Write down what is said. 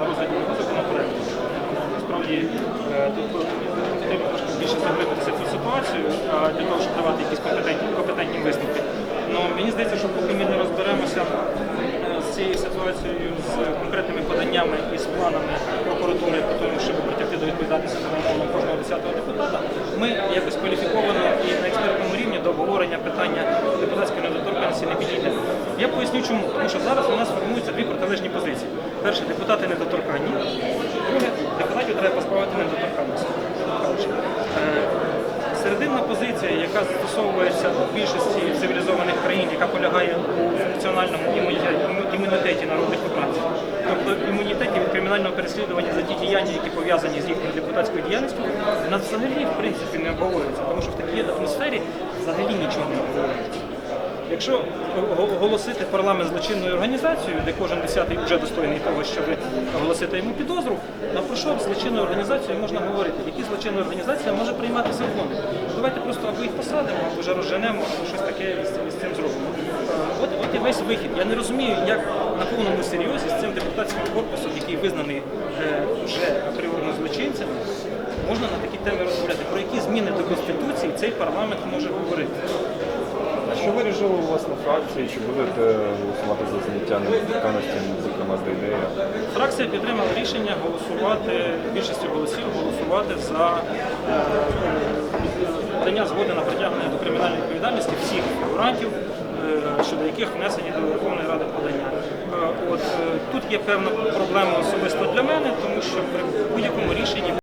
на розгляді законопроекту. Насправді е, тут потрібно трошки більше заглибитися цю ситуацію для того, щоб давати якісь компетентні, компетентні висновки. Ну, мені здається, що поки ми не розберемося е, з цією ситуацією, з конкретними поданнями і з планами прокуратури по тому, щоб притягти до відповідальності за кожного 10-го депутата, ми якось кваліфіковано і на експертному рівні до обговорення питання депутатської недоторканності не підійдемо. Я поясню чому. Тому що зараз у нас формуються дві протилежні позиції. Перше, депутати недоторканні. Друге, депутатів треба позбавити недоторканності. Е, Серединна позиція, яка застосовується в більшості цивілізованих країн, яка полягає у функціональному імунітеті народних обранців, тобто імунітеті від кримінального переслідування за ті діяння, які пов'язані з їхньою депутатською діяльністю, нас взагалі в принципі не обговорюється, тому що в такій атмосфері взагалі нічого не обговорюється. Якщо го- оголосити парламент злочинною організацією, де кожен десятий вже достойний того, щоб оголосити йому підозру, а про що злочинною організацією можна говорити? Які злочинна організація може приймати закони? Давайте просто або їх посадимо, або вже розженемо, або щось таке з цим, зробимо. Е, От, от і весь вихід. Я не розумію, як на повному серйозі з цим депутатським корпусом, який визнаний е, вже апріорно злочинцем, можна на такі теми розмовляти. Про які зміни до Конституції цей парламент може говорити? Що вирішили у вас на фракції? Чи будете голосувати за зняття недоторканності, зокрема з ідеї? Фракція підтримала рішення голосувати більшістю голосів голосувати за е, дання згоди на притягнення до кримінальної відповідальності всіх фігурантів, е, щодо яких внесені до Верховної Ради подання. Е, От тут є певна проблема особисто для мене, тому що при будь-якому рішенні